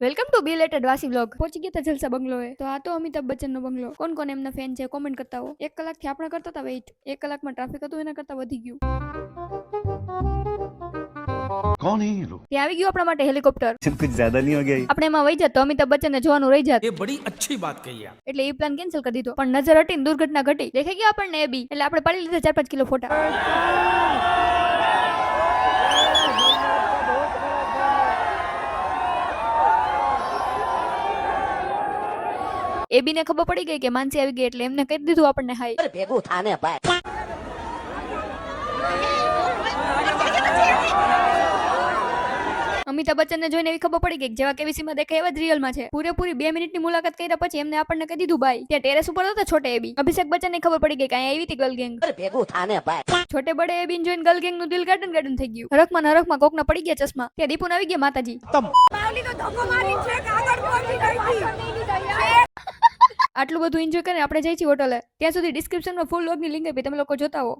Welcome to બિલેટ અડવાસી blog પહોંચી ગયા જલસા બંગલો તો આ તો અમિતાભ બચ્ચનનો બંગલો. કોણ કોણ એમના ફેન છે કોમેન્ટ કરતા હો. એક કલાકથી આપણે કરતા હતા વેઇટ એક કલાકમાં ટ્રાફિક હતું એના કરતા વધી ગયું. કોણ આવી ગયું આપણા માટે હેલિકોપ્ટર આપણે એમાં વહી જાત તો અમિતાભ બચ્ચનને જોવાનું રહી જાત. એટલે એ પ્લાન કેન્સલ કરી દીધો. પણ નજર હટીને દુર્ઘટના ઘટી. દેખાઈ ગયા આપણને એ બી. એટલે આપણે પાડી લીધા ચાર પાંચ કિલો ફોટા. એ બી ને ખબર પડી ગઈ કે માનસી આવી ગઈ એટલે એમને કહી દીધું આપણને હાય. ભેગું થાને ભાઈ. અમિતાભ બચ્ચનને જોઈને એવી ખબર પડી ગઈ કે જેવા કેવીસીમાં દેખાય એવા જ રિયલમાં છે. પૂરેપૂરી બે મિનિટની મુલાકાત કર્યા પછી એમને આપણને કહી દીધું ભાઈ ત્યાં ટેરેસ ઉપર હતા છોટે એબી અભિષેક બચ્ચનને ખબર પડી ગઈ કે અહીંયા આવી હતી ગર્લ ગેંગ. ભેગું થાને ભાઈ. છોટે બડે એબીન જોઈને ગર્લ ગેંગનું દિલ ગાર્ડન ગાર્ડન થઈ ગયું. હરખમાં ને હરખમાં કોકના પડી ગયા ચશ્મા. ત્યાં દીપુન આવી ગયા માતાજી. આટલું બધું એન્જોય કરીને આપણે જઈએ છીએ હોટલે. ત્યાં સુધી ડિસ્ક્રિપ્શનમાં ફૂલ લોગની લિંક આપી તમે લોકો જોતા હો.